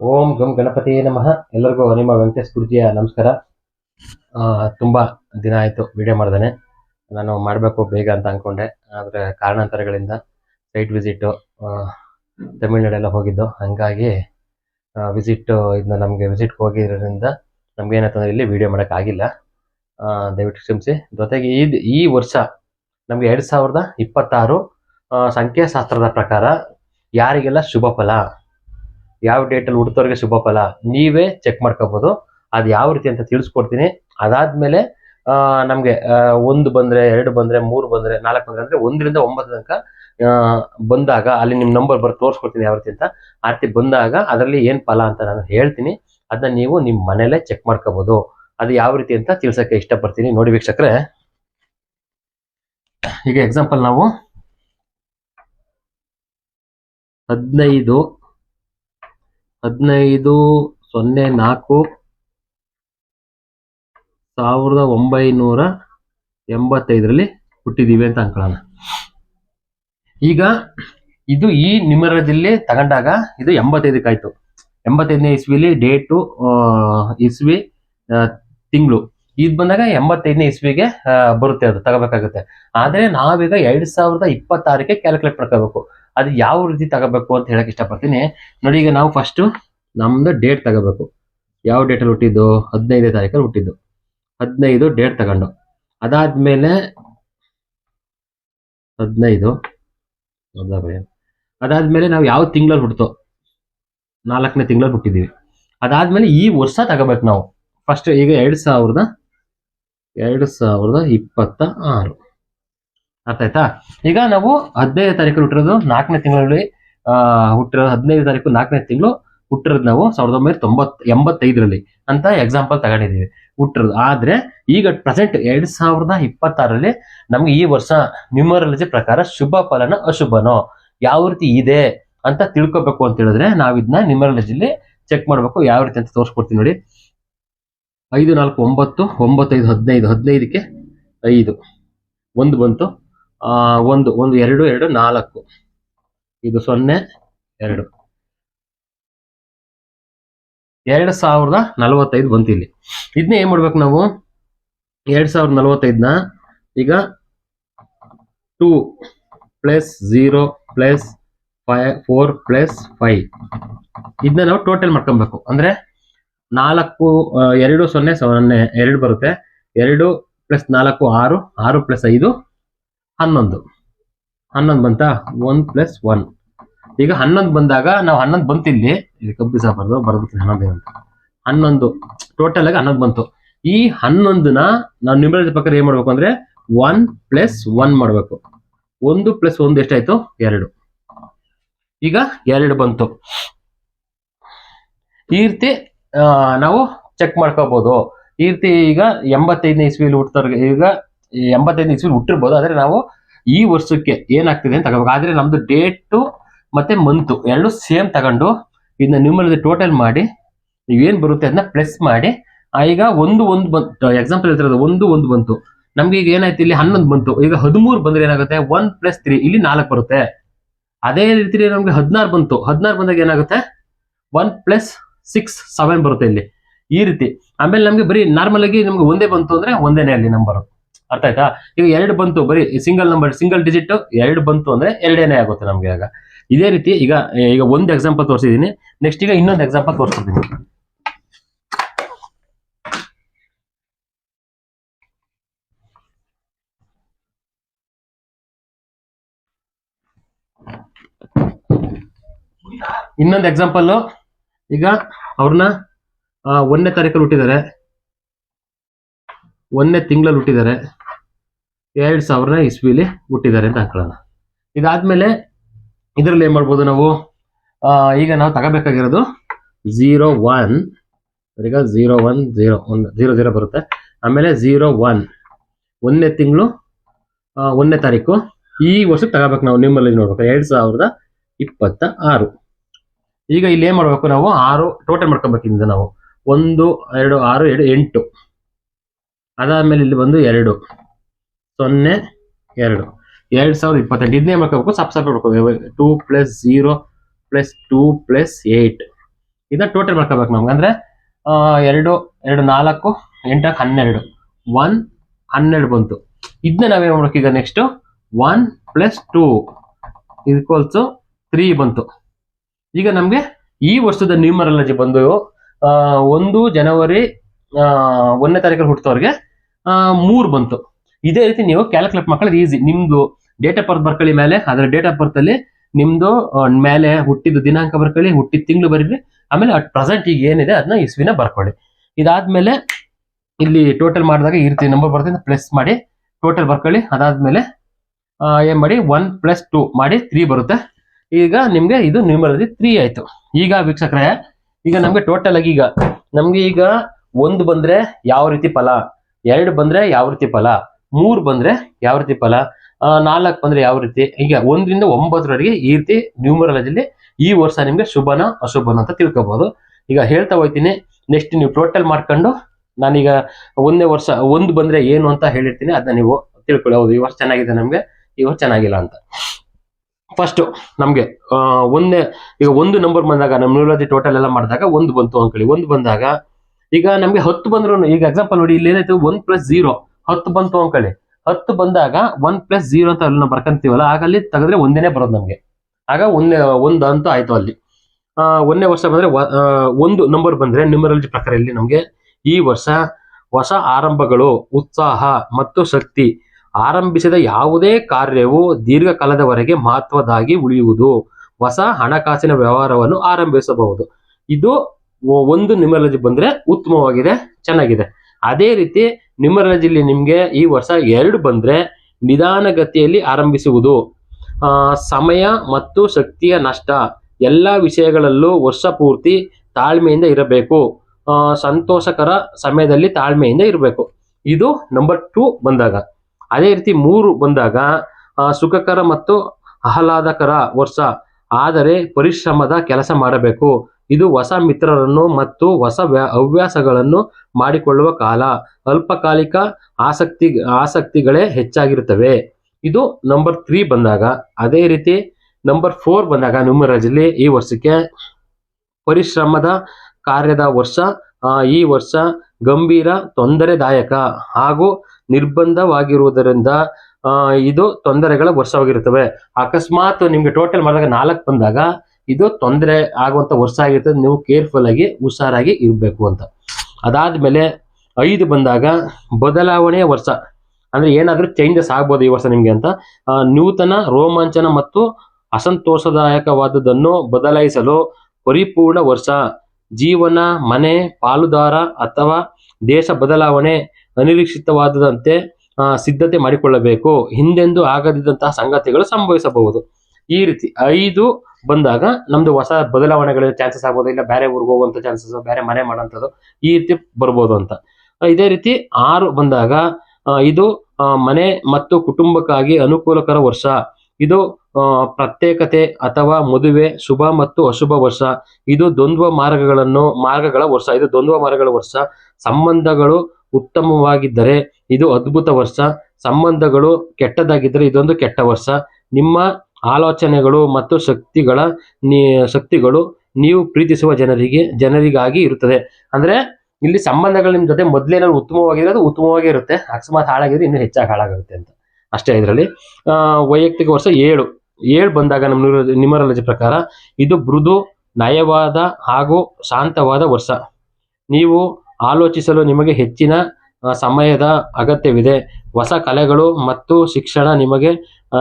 ಓಂ ಗಂ ಗಣಪತಿ ನಮಃ. ಎಲ್ಲರಿಗೂ ನಿಮ್ಮ ವೆಂಕಟೇಶ್ ಗುರುಜಿಯ ನಮಸ್ಕಾರ. ತುಂಬಾ ದಿನ ಆಯಿತು ವಿಡಿಯೋ ಮಾಡ್ದೇನೆ. ನಾನು ಮಾಡಬೇಕು ಬೇಗ ಅಂತ ಅಂದ್ಕೊಂಡೆ ಆದರೆ ಕಾರಣಾಂತರಗಳಿಂದ ಸೈಟ್ ವಿಸಿಟ್ಟು ತಮಿಳ್ನಾಡೆಲ್ಲ ಹೋಗಿದ್ದು. ಹಾಗಾಗಿ ವಿಸಿಟ್ ಇದನ್ನ ನಮಗೆ ವಿಸಿಟ್ಗೆ ಹೋಗಿರೋದ್ರಿಂದ ನಮ್ಗೆ ಏನಾಯ್ತಂದ್ರೆ ಇಲ್ಲಿ ವಿಡಿಯೋ ಮಾಡೋಕ್ಕಾಗಿಲ್ಲ ದಯವಿಟ್ಟು ಕ್ಷಮಿಸಿ. ಜೊತೆಗೆ ಈ ಈ ವರ್ಷ ನಮಗೆ ಎರಡು ಸಾವಿರದ ಇಪ್ಪತ್ತಾರು ಸಂಖ್ಯಾಶಾಸ್ತ್ರದ ಪ್ರಕಾರ ಯಾರಿಗೆಲ್ಲ ಶುಭ ಫಲ? ಯಾವ ಡೇಟಲ್ಲಿ ಹುಡ್ತವ್ರಿಗೆ ಶುಭ ಫಲ ನೀವೇ ಚೆಕ್ ಮಾಡ್ಕೋಬೋದು. ಅದು ಯಾವ ರೀತಿ ಅಂತ ತಿಳಿಸ್ಕೊಡ್ತೀನಿ. ಅದಾದ್ಮೇಲೆ ನಮ್ಗೆ ಒಂದು ಬಂದ್ರೆ ಎರಡು ಬಂದ್ರೆ ಮೂರು ಬಂದ್ರೆ ನಾಲ್ಕು ಬಂದ್ರೆ ಅಂದ್ರೆ ಒಂದರಿಂದ ಒಂಬತ್ತು ತನಕ ಬಂದಾಗ ಅಲ್ಲಿ ನಿಮ್ ನಂಬರ್ ಬರ್ ತೋರಿಸ್ಕೊಡ್ತೀನಿ ಯಾವ ರೀತಿ ಅಂತ. ಆ ರೀತಿ ಬಂದಾಗ ಅದರಲ್ಲಿ ಏನ್ ಫಲ ಅಂತ ನಾನು ಹೇಳ್ತೀನಿ. ಅದನ್ನ ನೀವು ನಿಮ್ ಮನೇಲೆ ಚೆಕ್ ಮಾಡ್ಕೋಬೋದು. ಅದು ಯಾವ ರೀತಿ ಅಂತ ತಿಳ್ಸಕ್ಕೆ ಇಷ್ಟಪಡ್ತೀನಿ. ನೋಡಿ ವೀಕ್ಷಕ್ರೆ. ಈಗ ಎಕ್ಸಾಂಪಲ್ ನಾವು ಹದಿನೈದು ಹದಿನೈದು, ಸೊನ್ನೆ, ನಾಲ್ಕು, ಸಾವಿರದ ಒಂಬೈನೂರ ಎಂಬತ್ತೈದರಲ್ಲಿ ಹುಟ್ಟಿದೀವಿ ಅಂತ ಅನ್ಕೊಳ್ಳೋಣ. ಈಗ ಇದು ಈ ನಿಮರದಲ್ಲಿ ತಗೊಂಡಾಗ ಇದು ಎಂಬತ್ತೈದಕ್ಕಾಯ್ತು. ಎಂಬತ್ತೈದನೇ ಇಸ್ವಿಲಿ ಡೇಟು ಇಸ್ವಿ ತಿಂಗಳು. ಇದು ಬಂದಾಗ ಎಂಬತ್ತೈದನೇ ಇಸ್ವಿಗೆ ಬರುತ್ತೆ ಅದು, ತಗೋಬೇಕಾಗುತ್ತೆ. ಆದ್ರೆ ನಾವೀಗ ಎರಡ್ ಸಾವಿರದ ಇಪ್ಪತ್ತಾರಕ್ಕೆ ಕ್ಯಾಲ್ಕುಲೇಟ್ ಮಾಡ್ಕೋಬೇಕು. ಅದು ಯಾವ ರೀತಿ ತಗೋಬೇಕು ಅಂತ ಹೇಳಕ್ ಇಷ್ಟಪಡ್ತೀನಿ. ನೋಡಿ, ಈಗ ನಾವು ಫಸ್ಟ್ ನಮ್ದು ಡೇಟ್ ತಗೋಬೇಕು. ಯಾವ ಡೇಟಲ್ಲಿ ಹುಟ್ಟಿದ್ದು? ಹದಿನೈದನೇ ತಾರೀಕಲ್ಲಿ ಹುಟ್ಟಿದ್ದು. ಹದಿನೈದು ಡೇಟ್ ತಗೊಂಡು. ಅದಾದ್ಮೇಲೆ ಹದಿನೈದು? ಅದಾದ್ಮೇಲೆ ನಾವು ಯಾವ ತಿಂಗಳಲ್ಲಿ ಹುಡ್ತೋ ನಾಲ್ಕನೇ ತಿಂಗಳಲ್ಲಿ ಹುಟ್ಟಿದೀವಿ ಅದಾದ್ಮೇಲೆ ಈ ವರ್ಷ ತಗೋಬೇಕು ನಾವು. ಫಸ್ಟ್ ಈಗ ಎರಡ್ ಸಾವಿರದ, ಎರಡು ಸಾವಿರದ ಇಪ್ಪತ್ತ ಆರು ಅರ್ಥ ಆಯ್ತಾ? ಈಗ ನಾವು ಹದಿನೈದು ತಾರೀಕು ಹುಟ್ಟಿರೋದು ನಾಲ್ಕನೇ ತಿಂಗಳಲ್ಲಿ, ಆ, ಹುಟ್ಟಿರೋದು ಹದಿನೈದು ತಾರೀಕು ನಾಲ್ಕನೇ ತಿಂಗಳು ಹುಟ್ಟಿರೋದು ನಾವು ಸಾವಿರದ ಒಂಬೈನೂರ ತೊಂಬತ್ ಎಂಬತ್ತೈದರಲ್ಲಿ ಅಂತ ಎಕ್ಸಾಂಪಲ್ ತಗೊಂಡಿದ್ದೀವಿ. ಹುಟ್ಟಿರೋದು. ಆದ್ರೆ ಈಗ ಪ್ರೆಸೆಂಟ್ ಎರಡು ಸಾವಿರದ ಇಪ್ಪತ್ತಾರರಲ್ಲಿ ನಮ್ಗೆ ಈ ವರ್ಷ ನ್ಯೂಮರಾಲಜಿ ಪ್ರಕಾರ ಶುಭ ಫಲನ ಅಶುಭನೋ? ಯಾವ ರೀತಿ ಇದೆ ಅಂತ ತಿಳ್ಕೊಬೇಕು ಅಂತ ಹೇಳಿದ್ರೆ ನಾವು ಇದನ್ನ ನ್ಯೂಮರಾಲಜಿಲಿ ಚೆಕ್ ಮಾಡಬೇಕು. ಯಾವ ರೀತಿ ಅಂತ ತೋರಿಸ್ಕೊಡ್ತೀನಿ ನೋಡಿ. ಐದು ನಾಲ್ಕು ಒಂಬತ್ತು, ಒಂಬತ್ತೈದು ಹದಿನೈದು, ಹದಿನೈದಕ್ಕೆ ಐದು. ಒಂದು ಬಂತು. ಒಂದು ಒಂದು, ಎರಡು ಎರಡು, ನಾಲ್ಕು. ಇದು ಸೊನ್ನೆ, ಎರಡು. ಎರಡು ಸಾವಿರದ ನಲವತ್ತೈದು ಬಂತು ಇಲ್ಲಿ ಇದನ್ನ ಏನ್ ಮಾಡ್ಬೇಕು ನಾವು? ಎರಡ್ ಸಾವಿರದ ನಲವತ್ತೈದನ್ನ ಈಗ two plus zero plus five, four plus five. ಇದನ್ನ ನಾವು ಟೋಟಲ್ ಮಾಡ್ಕೊಬೇಕು. ಅಂದ್ರೆ ನಾಲ್ಕು ಎರಡು ಸೊನ್ನೆ ಸೊನ್ನೆ, ಎರಡು ಬರುತ್ತೆ. ಎರಡು ಪ್ಲಸ್ ನಾಲ್ಕು, ಆರು ಆರು ಪ್ಲಸ್ ಐದು ಹನ್ನೊಂದು. ಹನ್ನೊಂದು ಬಂತ? ಒನ್ ಪ್ಲಸ್ ಒನ್ ಈಗ ಹನ್ನೊಂದು ಬಂದಾಗ ನಾವು ಹನ್ನೊಂದು ಬಂತು ಇಲ್ಲಿ ಕಬ್ಬು ಸಾಬಾರ್ದು ಬರ್ಬೇಕು ಹನ್ನೊಂದು ಅಂತ ಹನ್ನೊಂದು. ಟೋಟಲ್ ಆಗಿ ಹನ್ನೊಂದು ಬಂತು. ಈ ಹನ್ನೊಂದನ್ನ ನಾವು ನಿಮ್ಮ ಪ್ರಕಾರ ಏನ್ ಮಾಡ್ಬೇಕು ಅಂದ್ರೆ ಒನ್ ಪ್ಲಸ್ ಒನ್ ಮಾಡ್ಬೇಕು. ಒಂದು ಪ್ಲಸ್ ಒಂದು ಎಷ್ಟಾಯ್ತು? ಎರಡು. ಈಗ ಎರಡು ಬಂತು. ಈ ರೀತಿ ನಾವು ಚೆಕ್ ಮಾಡ್ಕೋಬಹುದು ಈ ರೀತಿ ಈಗ ಎಂಬತ್ತೈದನೇ ಇಸ್ವಿಲಿ ಹುಟ್ಟೋರ್ಗೆ ಈಗ ಈ ಇಸ್ವಿ ಹುಟ್ಟಿರ್ಬೋದು. ಆದರೆ ನಾವು ಈ ವರ್ಷಕ್ಕೆ ಏನಾಗ್ತಿದೆ ಅಂತ ತಗೋಬೇಕು. ಆದರೆ ನಮ್ಮದು ಡೇಟು ಮತ್ತು ಮಂತು ಎರಡು ಸೇಮ್ ತಗೊಂಡು ಇದನ್ನ ನಿಮ್ಮಲ್ಲಿ ಟೋಟಲ್ ಮಾಡಿ, ನೀವೇನು ಬರುತ್ತೆ ಅದನ್ನ ಪ್ಲಸ್ ಮಾಡಿ ಈಗ ಒಂದು ಒಂದು ಬಂತು ಎಕ್ಸಾಂಪಲ್ ಹೇಳ್ತಿರೋದು ಒಂದು ಒಂದು ಬಂತು ನಮ್ಗೆ ಈಗ ಏನಾಯ್ತು, ಇಲ್ಲಿ ಹನ್ನೊಂದು ಬಂತು ಈಗ ಹದಿಮೂರು ಬಂದ್ರೆ ಏನಾಗುತ್ತೆ? ಒನ್ ಪ್ಲಸ್ ತ್ರೀ ಇಲ್ಲಿ ನಾಲ್ಕು ಬರುತ್ತೆ. ಅದೇ ರೀತಿ ನಮ್ಗೆ ಹದಿನಾರು ಬಂತು. ಹದಿನಾರು ಬಂದಾಗ ಏನಾಗುತ್ತೆ? ಒನ್ ಪ್ಲಸ್ ಸಿಕ್ಸ್ ಸೆವೆನ್ ಬರುತ್ತೆ ಇಲ್ಲಿ. ಈ ರೀತಿ. ಆಮೇಲೆ ನಮ್ಗೆ ಬರೀ ನಾರ್ಮಲ್ ಆಗಿ ನಮ್ಗೆ ಒಂದೇ ಬಂತು ಅಂದ್ರೆ ಒಂದೇನೆ ಅಲ್ಲಿ ನಂಬರ್ ಅರ್ಥ ಆಯ್ತಾ? ಈಗ ಎರಡು ಬಂತು, ಬರೀ ಸಿಂಗಲ್ ನಂಬರ್ ಸಿಂಗಲ್ ಡಿಜಿಟ್ ಎರಡು ಬಂತು ಅಂದ್ರೆ ಎರಡೇನೆ ಆಗುತ್ತೆ ನಮ್ಗೆ ಆಗ ಇದೇ ರೀತಿ ಈಗ ಈಗ ಒಂದು ಎಕ್ಸಾಂಪಲ್ ತೋರಿಸಿದೀನಿ. ನೆಕ್ಸ್ಟ್ ಈಗ ಇನ್ನೊಂದು ಎಕ್ಸಾಂಪಲ್ ತೋರಿಸ್ತಿದ್ದೀನಿ ಇನ್ನೊಂದು ಎಕ್ಸಾಂಪಲ್ ಈಗ ಅವ್ರನ್ನ ಒಂದನೇ ತಾರೀಕಲ್ಲಿ ಹುಟ್ಟಿದ್ದಾರೆ ಒಂದನೇ ತಿಂಗಳಲ್ಲಿ ಹುಟ್ಟಿದ್ದಾರೆ ಎರಡ್ ಸಾವಿರ ಇಸ್ವಿಲಿ ಹುಟ್ಟಿದ್ದಾರೆ ಅಂತ ಅನ್ಕೊಳ್ಳೋಣ ಇದಾದ್ಮೇಲೆ ಇದರಲ್ಲಿ ಏನ್ ಮಾಡ್ಬೋದು ನಾವು? ಈಗ ನಾವು ತಗೋಬೇಕಾಗಿರೋದು ಝೀರೋ ಒನ್ ಈಗ zero one zero one zero zero ಬರುತ್ತೆ. ಆಮೇಲೆ ಝೀರೋ ಒನ್ ಒಂದನೇ ತಿಂಗಳು ಒಂದನೇ ತಾರೀಕು. ಈ ವರ್ಷಕ್ಕೆ ತಗೋಬೇಕು ನಾವು ನಿಮ್ಮಲ್ಲಿ ನೋಡ್ಬೇಕು. ಎರಡು ಸಾವಿರದ ಇಪ್ಪತ್ತ ಆರು. ಈಗ ಇಲ್ಲಿ ಏನ್ ಮಾಡಬೇಕು ನಾವು? ಆರು ಟೋಟಲ್ ಮಾಡ್ಕೊಬೇಕಿಂದ ನಾವು. ಒಂದು, ಎರಡು, ಆರು ಎರಡು ಎಂಟು. ಅದಾದ್ಮೇಲೆ ಇಲ್ಲಿ ಬಂದು ಎರಡು. ಸೊನ್ನೆ, ಎರಡು. ಎರಡು ಸಾವಿರದ ಇಪ್ಪತ್ತೆಂಟು. ಇದನ್ನೇ ಮಾಡ್ಕೋಬೇಕು ಸಬ್ ಸಬ್ ಮಾಡ್ಕೋಬೇಕು. Two plus zero plus two plus eight ಇದನ್ನ ಟೋಟಲ್ ಮಾಡ್ಕೋಬೇಕು ನಮ್ಗೆ ಅಂದ್ರೆ ಎರಡು ಎರಡು, ನಾಲ್ಕು ಎಂಟಕ್ಕೆ ಹನ್ನೆರಡು. ಒನ್ ಹನ್ನೆರಡು ಬಂತು. ಇದನ್ನ ನಾವೇನು ಮಾಡ್ಬೇಕು ಈಗ next one plus two equals three ಬಂತು. ಈಗ ನಮ್ಗೆ ಈ ವರ್ಷದ ನ್ಯೂಮರಾಲಜಿ ಬಂದು ಒಂದು ಜನವರಿ ಒಂದನೇ ತಾರೀಕಲ್ಲಿ ಹುಟ್ಟಿದವ್ರಿಗೆ ಮೂರ್ ಬಂತು. ಇದೇ ರೀತಿ ನೀವು ಕ್ಯಾಲ್ಕುಲೇಟ್ ಮಾಡ್ಕೊಳ್ಳೋದು ಈಸಿ ನಿಮ್ದು ಡೇಟ್ ಆಫ್ ಬರ್ತ್ ಬರ್ಕೊಳ್ಳಿ ಮೇಲೆ, ಅದರ ಡೇಟ್ ಆಫ್ ಬರ್ತ್ ಅಲ್ಲಿ ನಿಮ್ದು ಮೇಲೆ ಹುಟ್ಟಿದ ದಿನಾಂಕ ಬರ್ಕೊಳ್ಳಿ, ಹುಟ್ಟಿದ ತಿಂಗಳು ಬರೀರಿ. ಆಮೇಲೆ ಅಟ್ ಪ್ರೆಸೆಂಟ್ ಈಗ ಏನಿದೆ ಅದನ್ನ ಇಸ್ವಿನ ಬರ್ಕೊಳ್ಳಿ. ಇದಾದ್ಮೇಲೆ ಇಲ್ಲಿ ಟೋಟಲ್ ಮಾಡಿದಾಗ ಈ ರೀತಿ ನಂಬರ್ ಬರ್ತದೆ ಪ್ಲಸ್ ಮಾಡಿ ಟೋಟಲ್ ಬರ್ಕೊಳ್ಳಿ. ಅದಾದ್ಮೇಲೆ ಏನ್ ಮಾಡಿ ಒನ್ ಪ್ಲಸ್ ಟೂ ಮಾಡಿ ತ್ರೀ ಬರುತ್ತೆ. ಈಗ ನಿಮ್ಗೆ ಇದು ನ್ಯೂಮರಲಿ ತ್ರೀ ಆಯ್ತು. ಈಗ ವೀಕ್ಷಕರೇ, ಈಗ ನಮ್ಗೆ ಟೋಟಲ್ ಆಗಿ ಈಗ, ನಮ್ಗೆ ಈಗ ಒಂದು ಬಂದ್ರೆ ಯಾವ ರೀತಿ ಫಲ? ಎರಡು ಬಂದ್ರೆ ಯಾವ ರೀತಿ ಫಲ? ಮೂರ್ ಬಂದ್ರೆ ಯಾವ ರೀತಿ ಫಲ? ನಾಲ್ಕು ಬಂದ್ರೆ ಯಾವ ರೀತಿ? ಈಗ ಒಂದರಿಂದ ಒಂಬತ್ತರವರೆಗೆ ಈ ರೀತಿ ನ್ಯೂಮರಾಲಜಿಲಿ ಈ ವರ್ಷ ನಿಮ್ಗೆ ಶುಭನ ಅಶುಭನ ಅಂತ ತಿಳ್ಕೊಬಹುದು ಈಗ ಹೇಳ್ತಾ ಹೋಗ್ತೀನಿ ನೆಕ್ಸ್ಟ್ ನೀವು ಟೋಟಲ್ ಮಾಡ್ಕೊಂಡು ನಾನೀಗ ಒಂದನೇ ವರ್ಷ, ಒಂದು ಬಂದ್ರೆ ಏನು ಅಂತ ಹೇಳಿರ್ತೀನಿ ಅದನ್ನ ನೀವು ತಿಳ್ಕೊಳ್ಳಿ. ಹೌದು, ಈ ವರ್ಷ ಚೆನ್ನಾಗಿದೆ ನಮ್ಗೆ, ಈ ವರ್ಷ ಚೆನ್ನಾಗಿಲ್ಲ ಅಂತ. ಫಸ್ಟ್ ನಮ್ಗೆ ಒಂದೇ, ಈಗ ಒಂದು ನಂಬರ್ ಬಂದಾಗ, ನಮ್ಮ ನ್ಯೂಮರಾಲಜಿ ಟೋಟಲ್ ಎಲ್ಲ ಮಾಡಿದಾಗ ಒಂದು ಬಂತು ಅನ್ಕೊಳ್ಳಿ ಒಂದು ಬಂದಾಗ, ಈಗ ನಮ್ಗೆ ಹತ್ತು ಬಂದ್ರು ಈಗ ಎಕ್ಸಾಂಪಲ್ ನೋಡಿ, ಇಲ್ಲಿ ಏನಾಯ್ತು? ಒನ್ ಪ್ಲಸ್ ಜೀರೋ ಹತ್ತು ಬಂತು ಅನ್ಕೊಳ್ಳಿ ಹತ್ತು ಬಂದಾಗ ಒನ್ ಪ್ಲಸ್ ಜೀರೋ ಅಂತ ಅಲ್ಲಿ ನಾವು ಬರ್ಕಂತೀವಲ್ಲ, ಆಗ ಅಲ್ಲಿ ತೆಗೆದ್ರೆ ಒಂದೇನೆ ಬರೋದು ನಮಗೆ. ಆಗ ಒಂದೇ, ಒಂದು ಅಂತ ಆಯ್ತು ಅಲ್ಲಿ. ಒಂದನೇ ವರ್ಷ ಬಂದ್ರೆ ಒಂದು ನಂಬರ್ ಬಂದ್ರೆ ನ್ಯೂಮರಾಲಜಿ ಪ್ರಕಾರ ಇಲ್ಲಿ ನಮಗೆ ಈ ವರ್ಷ ಹೊಸ ಆರಂಭಗಳು, ಉತ್ಸಾಹ ಮತ್ತು ಶಕ್ತಿ ಆರಂಭಿಸಿದ ಯಾವುದೇ ಕಾರ್ಯವು ದೀರ್ಘಕಾಲದವರೆಗೆ ಮಹತ್ವದಾಗಿ ಉಳಿಯುವುದು. ಹೊಸ ಹಣಕಾಸಿನ ವ್ಯವಹಾರವನ್ನು ಆರಂಭಿಸಬಹುದು. ಇದು ಒಂದು ನ್ಯೂಮರಾಲಜಿ ಬಂದ್ರೆ ಉತ್ತಮವಾಗಿದೆ, ಚೆನ್ನಾಗಿದೆ. ಅದೇ ರೀತಿ ನ್ಯೂಮರಾಲಜಿಲಿ ನಿಮಗೆ ಈ ವರ್ಷ ಎರಡು ಬಂದರೆ ನಿಧಾನಗತಿಯಲ್ಲಿ ಆರಂಭಿಸುವುದು. ಸಮಯ ಮತ್ತು ಶಕ್ತಿಯ ನಷ್ಟ ಎಲ್ಲ ವಿಷಯಗಳಲ್ಲೂ ವರ್ಷ ಪೂರ್ತಿ ತಾಳ್ಮೆಯಿಂದ ಇರಬೇಕು. ಸಂತೋಷಕರ ಸಮಯದಲ್ಲಿ ತಾಳ್ಮೆಯಿಂದ ಇರಬೇಕು. ಇದು ನಂಬರ್ ಟೂ ಬಂದಾಗ. ಅದೇ ರೀತಿ ಮೂರು ಬಂದಾಗ ಸುಖಕರ ಮತ್ತು ಆಹ್ಲಾದಕರ ವರ್ಷ. ಆದರೆ ಪರಿಶ್ರಮದ ಕೆಲಸ ಮಾಡಬೇಕು. ಇದು ಹೊಸ ಮಿತ್ರರನ್ನು ಮತ್ತು ಹೊಸ ವ್ಯ- ಹವ್ಯಾಸಗಳನ್ನು ಮಾಡಿಕೊಳ್ಳುವ ಕಾಲ. ಅಲ್ಪಕಾಲಿಕ ಆಸಕ್ತಿ, ಆಸಕ್ತಿಗಳೇ ಹೆಚ್ಚಾಗಿರುತ್ತವೆ. ಇದು ನಂಬರ್ ತ್ರೀ ಬಂದಾಗ, ಅದೇ ರೀತಿ ನಂಬರ್ ಫೋರ್ ಬಂದಾಗ ನ್ಯೂಮರಾಜಲ್ಲಿ ಈ ವರ್ಷಕ್ಕೆ ಪರಿಶ್ರಮದ ಕಾರ್ಯದ ವರ್ಷ. ಈ ವರ್ಷ ಗಂಭೀರ, ತೊಂದರೆದಾಯಕ ಹಾಗೂ ನಿರ್ಬಂಧವಾಗಿರುವುದರಿಂದ ಇದು ತೊಂದರೆಗಳ ವರ್ಷವಾಗಿರುತ್ತವೆ. ಅಕಸ್ಮಾತ್ ನಿಮಗೆ ಟೋಟಲ್ ಮಾಡಿದಾಗ ನಾಲ್ಕು ಬಂದಾಗ ಇದು ತೊಂದರೆ ಆಗುವಂತ ವರ್ಷ ಆಗಿರ್ತದೆ ನೀವು ಕೇರ್ಫುಲ್ ಆಗಿ, ಹುಷಾರಾಗಿ ಇರಬೇಕು ಅಂತ. ಅದಾದ್ಮೇಲೆ ಐದು ಬಂದಾಗ ಬದಲಾವಣೆಯ ವರ್ಷ. ಅಂದ್ರೆ ಏನಾದ್ರೂ ಚೇಂಜಸ್ ಆಗ್ಬೋದು ಈ ವರ್ಷ ನಿಮ್ಗೆ ಅಂತ. ನೂತನ ರೋಮಾಂಚನ ಮತ್ತು ಅಸಂತೋಷದಾಯಕವಾದದನ್ನು ಬದಲಾಯಿಸಲು ಪರಿಪೂರ್ಣ ವರ್ಷ. ಜೀವನ, ಮನೆ, ಪಾಲುದಾರ ಅಥವಾ ದೇಶ ಬದಲಾವಣೆ ಅನಿರೀಕ್ಷಿತವಾದದಂತೆ ಸಿದ್ಧತೆ ಮಾಡಿಕೊಳ್ಳಬೇಕು. ಹಿಂದೆಂದೂ ಆಗದಿದ್ದಂತಹ ಸಂಗತಿಗಳು ಸಂಭವಿಸಬಹುದು. ಈ ರೀತಿ ಐದು ಬಂದಾಗ ನಮ್ದು ಹೊಸ ಬದಲಾವಣೆಗಳ ಚಾನ್ಸಸ್ ಆಗ್ಬೋದು, ಇಲ್ಲ ಬೇರೆ ಊರಿಗೆ ಹೋಗುವಂತ ಚಾನ್ಸಸ್ ಬೇರೆ ಮನೆ ಮಾಡೋಂಥದ್ದು ಈ ರೀತಿ ಬರ್ಬೋದು ಅಂತ. ಇದೇ ರೀತಿ ಆರು ಬಂದಾಗ ಇದು ಮನೆ ಮತ್ತು ಕುಟುಂಬಕ್ಕಾಗಿ ಅನುಕೂಲಕರ ವರ್ಷ. ಇದು ಪ್ರತ್ಯೇಕತೆ ಅಥವಾ ಮದುವೆ, ಶುಭ ಮತ್ತು ಅಶುಭ ವರ್ಷ. ಇದು ದ್ವಂದ್ವ ಮಾರ್ಗಗಳನ್ನು, ಮಾರ್ಗಗಳ ವರ್ಷ. ಇದು ದ್ವಂದ್ವ ಮಾರ್ಗಗಳ ವರ್ಷ. ಸಂಬಂಧಗಳು ಉತ್ತಮವಾಗಿದ್ದರೆ ಇದು ಅದ್ಭುತ ವರ್ಷ. ಸಂಬಂಧಗಳು ಕೆಟ್ಟದಾಗಿದ್ದರೆ ಇದೊಂದು ಕೆಟ್ಟ ವರ್ಷ. ನಿಮ್ಮ ಆಲೋಚನೆಗಳು ಮತ್ತು ಶಕ್ತಿಗಳ ನೀ, ಶಕ್ತಿಗಳು ನೀವು ಪ್ರೀತಿಸುವ ಜನರಿಗೆ, ಜನರಿಗಾಗಿ ಇರುತ್ತದೆ. ಅಂದ್ರೆ ಇಲ್ಲಿ ಸಂಬಂಧಗಳು ನಿಮ್ಮ ಜೊತೆ ಮೊದ್ಲೇನಾದ್ರು ಉತ್ತಮವಾಗಿರೋದು ಉತ್ತಮವಾಗೇ ಇರುತ್ತೆ. ಅಕಸ್ಮಾತ್ ಹಾಳಾಗಿದ್ರೆ ಇನ್ನೂ ಹೆಚ್ಚಾಗಿ ಹಾಳಾಗುತ್ತೆ ಅಂತ. ಅಷ್ಟೇ ಇದರಲ್ಲಿ. ವೈಯಕ್ತಿಕ ವರ್ಷ ಏಳು. ಏಳು ಬಂದಾಗ ನಮ್ಮ ನ್ಯೂಮರಾಲಜಿ ಪ್ರಕಾರ ಇದು ಮೃದು, ನಯವಾದ ಹಾಗೂ ಶಾಂತವಾದ ವರ್ಷ. ನೀವು ಆಲೋಚಿಸಲು ನಿಮಗೆ ಹೆಚ್ಚಿನ ಸಮಯದ ಅಗತ್ಯವಿದೆ. ಹೊಸ ಕಲೆಗಳು ಮತ್ತು ಶಿಕ್ಷಣ ನಿಮಗೆ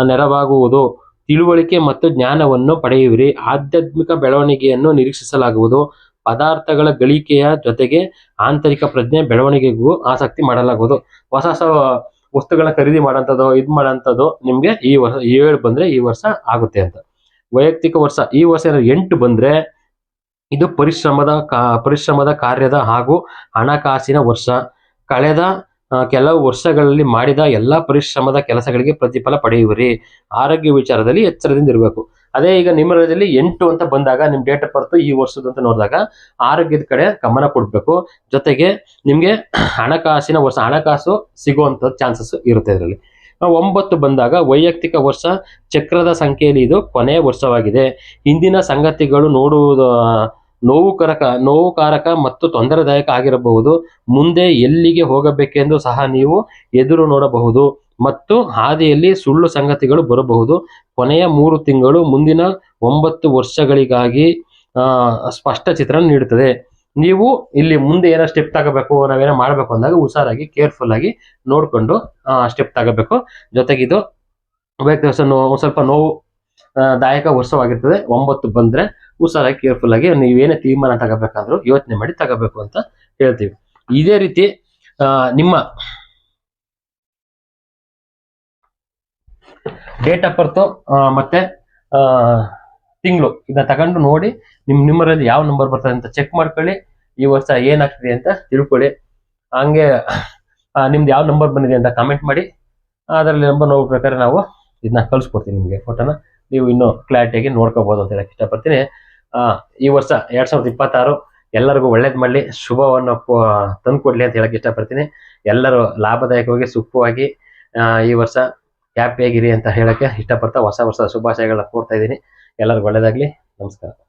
ನೆರವಾಗುವುದು. ತಿಳುವಳಿಕೆ ಮತ್ತು ಜ್ಞಾನವನ್ನು ಪಡೆಯುವಿರಿ. ಆಧ್ಯಾತ್ಮಿಕ ಬೆಳವಣಿಗೆಯನ್ನು ನಿರೀಕ್ಷಿಸಲಾಗುವುದು. ಪದಾರ್ಥಗಳ ಗಳಿಕೆಯ ಜೊತೆಗೆ ಆಂತರಿಕ ಪ್ರಜ್ಞೆ ಬೆಳವಣಿಗೆಗೂ ಆಸಕ್ತಿ ಮಾಡಲಾಗುವುದು. ಹೊಸ ಹೊಸ ವಸ್ತುಗಳ ಖರೀದಿ ಮಾಡೋಂಥದ್ದು ಇದು ಮಾಡೋಂಥದ್ದು ನಿಮಗೆ ಈ ವರ್ಷ ಏಳು ಬಂದರೆ ಈ ವರ್ಷ ಆಗುತ್ತೆ ಅಂತ. ವೈಯಕ್ತಿಕ ವರ್ಷ, ಈ ವರ್ಷ ಎಂಟು ಬಂದರೆ ಇದು ಪರಿಶ್ರಮದ ಕಾ, ಪರಿಶ್ರಮದ ಕಾರ್ಯದ ಹಾಗೂ ಹಣಕಾಸಿನ ವರ್ಷ. ಕಳೆದ ಕೆಲವು ವರ್ಷಗಳಲ್ಲಿ ಮಾಡಿದ ಎಲ್ಲ ಪರಿಶ್ರಮದ ಕೆಲಸಗಳಿಗೆ ಪ್ರತಿಫಲ ಪಡೆಯುವಿರಿ. ಆರೋಗ್ಯ ವಿಚಾರದಲ್ಲಿ ಎಚ್ಚರದಿಂದ ಇರಬೇಕು. ಅದೇ ಈಗ ನಿಮ್ಮ ರಾಜ್ಯದಲ್ಲಿ ಎಂಟು ಅಂತ ಬಂದಾಗ, ನಿಮ್ಮ ಡೇಟ್ ಆಫ್ ಬರ್ತ್ ಈ ವರ್ಷದ ಅಂತ ನೋಡಿದಾಗ ಆರೋಗ್ಯದ ಕಡೆ ಗಮನ ಕೊಡಬೇಕು. ಜೊತೆಗೆ ನಿಮಗೆ ಹಣಕಾಸಿನ ವರ್ಷ, ಹಣಕಾಸು ಸಿಗುವಂತ ಚಾನ್ಸಸ್ ಇರುತ್ತೆ ಇದರಲ್ಲಿ. ಒಂಬತ್ತು ಬಂದಾಗ ವೈಯಕ್ತಿಕ ವರ್ಷ, ಚಕ್ರದ ಸಂಖ್ಯೆಯಲ್ಲಿ ಇದು ಕೊನೆಯ ವರ್ಷವಾಗಿದೆ. ಹಿಂದಿನ ಸಂಗತಿಗಳು ನೋಡುವುದು ನೋವುಕಾರಕ ನೋವುಕಾರಕ ಮತ್ತು ತೊಂದರೆದಾಯಕ ಆಗಿರಬಹುದು. ಮುಂದೆ ಎಲ್ಲಿಗೆ ಹೋಗಬೇಕೆಂದು ಸಹ ನೀವು ಎದುರು ನೋಡಬಹುದು. ಮತ್ತು ಹಾದಿಯಲ್ಲಿ ಸುಳ್ಳು ಸಂಗತಿಗಳು ಬರಬಹುದು. ಕೊನೆಯ ಮೂರು ತಿಂಗಳು ಮುಂದಿನ ಒಂಬತ್ತು ವರ್ಷಗಳಿಗಾಗಿ ಸ್ಪಷ್ಟ ಚಿತ್ರಣ ನೀಡುತ್ತದೆ. ನೀವು ಇಲ್ಲಿ ಮುಂದೆ ಏನೋ ಸ್ಟೆಪ್ ತಗೋಬೇಕು, ನಾವೇನೋ ಮಾಡಬೇಕು ಅಂದಾಗ ಹುಷಾರಾಗಿ ಕೇರ್ಫುಲ್ ಆಗಿ ನೋಡಿಕೊಂಡು ಸ್ಟೆಪ್ ತಗೋಬೇಕು. ಜೊತೆಗಿದು ವ್ಯಕ್ತಿ ಸ್ವಲ್ಪ ನೋವು ದಾಯಕ ವರ್ಷವಾಗಿರ್ತದೆ. ಒಂಬತ್ತು ಬಂದ್ರೆ ಹುಷಾರಾಗಿ ಕೇರ್ಫುಲ್ ಆಗಿ ನೀವೇನೇ ತೀರ್ಮಾನ ತಗೋಬೇಕಾದ್ರೂ ಯೋಚನೆ ಮಾಡಿ ತಗೋಬೇಕು ಅಂತ ಹೇಳ್ತೀವಿ. ಇದೇ ರೀತಿ ನಿಮ್ಮ ಡೇಟ್ ಆಫ್ ಬರ್ತು ಮತ್ತೆ ತಿಂಗಳು ಇದನ್ನ ತಗೊಂಡು ನೋಡಿ ನಿಮ್, ನಿಮ್ಮರಲ್ಲಿ ಯಾವ ನಂಬರ್ ಬರ್ತದೆ ಅಂತ ಚೆಕ್ ಮಾಡ್ಕೊಳ್ಳಿ. ಈ ವರ್ಷ ಏನಾಗ್ತಿದೆ ಅಂತ ತಿಳ್ಕೊಳ್ಳಿ. ಹಂಗೆ ನಿಮ್ದು ಯಾವ ನಂಬರ್ ಬಂದಿದೆ ಅಂತ ಕಾಮೆಂಟ್ ಮಾಡಿ. ಅದರಲ್ಲಿ ನಂಬರ್ ನೋಡ್ಬೇಕಾದ್ರೆ ನಾವು ಇದನ್ನ ಕಳ್ಸಿಕೊಡ್ತೀನಿ ನಿಮಗೆ ಫೋಟೋನ ನೀವು ಇನ್ನೂ ಕ್ಲಾರಿಟಿಯಾಗಿ ನೋಡ್ಕೋಬಹುದು ಅಂತ ಹೇಳಕ್ ಇಷ್ಟಪಡ್ತೀನಿ. ಈ ವರ್ಷ ಎರಡ್ ಸಾವಿರದ ಇಪ್ಪತ್ತಾರು ಎಲ್ಲರಿಗೂ ಒಳ್ಳೇದ್ ಮಾಡಲಿ ಶುಭವನ್ನು ತಂದ್ಕೊಡ್ಲಿ ಅಂತ ಹೇಳಕ್ ಇಷ್ಟಪಡ್ತೀನಿ. ಎಲ್ಲರೂ ಲಾಭದಾಯಕವಾಗಿ ಸುಖವಾಗಿ ಆ, ಈ ವರ್ಷ ಹ್ಯಾಪಿಯಾಗಿರಿ ಅಂತ ಹೇಳಕ್ಕೆ ಇಷ್ಟಪಡ್ತಾ ಹೊಸ ವರ್ಷ ಶುಭಾಶಯಗಳನ್ನ ಕೋರ್ತಾ ಇದ್ದೀನಿ. ಎಲ್ಲರಿಗೂ ಒಳ್ಳೇದಾಗ್ಲಿ. ನಮಸ್ಕಾರ.